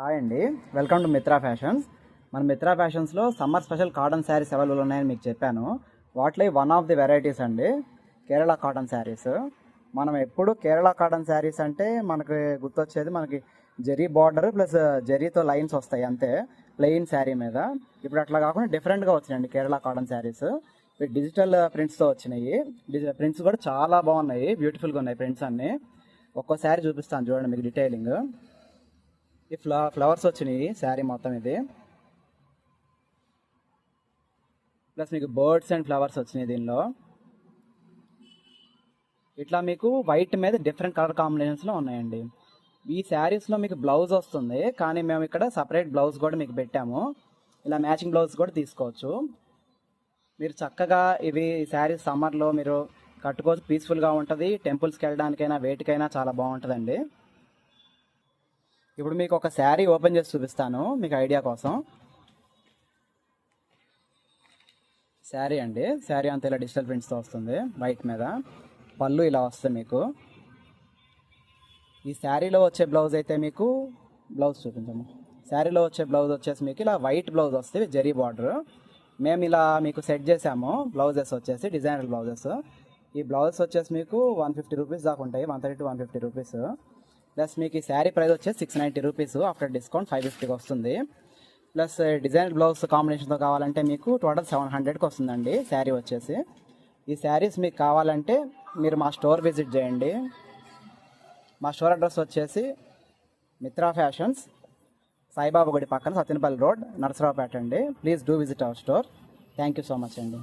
Hi అండి. Welcome to Mitra fashions. మన Mitra ఫ్యాషన్స్లో summer special cotton saris available ఉన్నాయని మీకు చెప్పాను. వాటిలో వన్ ఆఫ్ ది వెరైటీస్ అండి. కేరళ కాటన్ శారీస్. మనం ఎప్పుడు కేరళ కాటన్ శారీస్ అంటే మనకి గుర్తొచ్చేది మనకి జరీ బార్డర్ ప్లస్ జరీతో లైన్స్ వస్తాయి అంతే ప్లెయిన్ శారీ మీద. ఇప్పుడు అట్లా కాకుండా డిఫరెంట్గా వచ్చినాయండి కేరళ కాటన్ శారీస్. ఇవి డిజిటల్ ప్రింట్స్తో వచ్చినాయి. డిజిటల్ ప్రింట్స్ కూడా చాలా బాగున్నాయి. బ్యూటిఫుల్గా ఉన్నాయి ప్రింట్స్ అన్నీ. ఒక్కో శారీ చూపిస్తాను చూడండి మీకు డీటెయిలింగ్. ఈ ఫ్లా ఫ్లవర్స్ వచ్చినాయి శారీ మొత్తం ఇది. ప్లస్ మీకు బర్డ్స్ అండ్ ఫ్లవర్స్ వచ్చినాయి దీనిలో. ఇట్లా మీకు వైట్ మీద డిఫరెంట్ కలర్ కాంబినేషన్స్లో ఉన్నాయండి. ఈ శారీస్లో మీకు బ్లౌజ్ వస్తుంది కానీ మేము ఇక్కడ సపరేట్ బ్లౌజ్ కూడా మీకు పెట్టాము. ఇలా మ్యాచింగ్ బ్లౌజ్ కూడా తీసుకోవచ్చు. మీరు చక్కగా ఇవి శారీస్ సమ్మర్లో మీరు కట్టుకోవచ్చు పీస్ఫుల్గా ఉంటుంది. టెంపుల్స్కి వెళ్ళడానికైనా వేటికైనా చాలా బాగుంటుందండి. ఇప్పుడు మీకు ఒక శారీ ఓపెన్ చేసి చూపిస్తాను మీకు ఐడియా కోసం. శారీ అండి. శారీ అంతా ఇలా డిజిటల్ ప్రింట్స్తో వస్తుంది. వైట్ మీద. పళ్ళు ఇలా వస్తుంది మీకు. ఈ శారీలో వచ్చే బ్లౌజ్ అయితే మీకు బ్లౌజ్ చూపించము. శారీలో వచ్చే బ్లౌజ్ వచ్చేసి మీకు ఇలా వైట్ బ్లౌజ్ వస్తుంది జరీ బార్డర్. మేము ఇలా మీకు సెట్ చేసాము. బ్లౌజెస్ వచ్చేసి డిజైనర్ బ్లౌజెస్. ఈ బ్లౌజెస్ వచ్చేసి మీకు వన్ ఫిఫ్టీ రూపీస్ దాకా ఉంటాయి. One thirty to one fifty rupees. Plus మీకు ఈ శారీ ప్రైస్ వచ్చేసి six ninety rupees after discount five ఫిఫ్టీకి వస్తుంది. ప్లస్ డిజైన్ బ్లౌజ్ కాంబినేషన్తో కావాలంటే మీకు టోటల్ సెవెన్ హండ్రెడ్కి వస్తుందండి శారీ వచ్చేసి. ఈ శారీస్ మీకు కావాలంటే మీరు మా స్టోర్ విజిట్ చేయండి. మా స్టోర్ అడ్రస్ వచ్చేసి మిత్రా ఫ్యాషన్స్ సాయిబాబా గుడి పక్కన సత్యనపల్లి రోడ్ నరసరావుపేట అండి. Please do visit our store thank you so much అండి.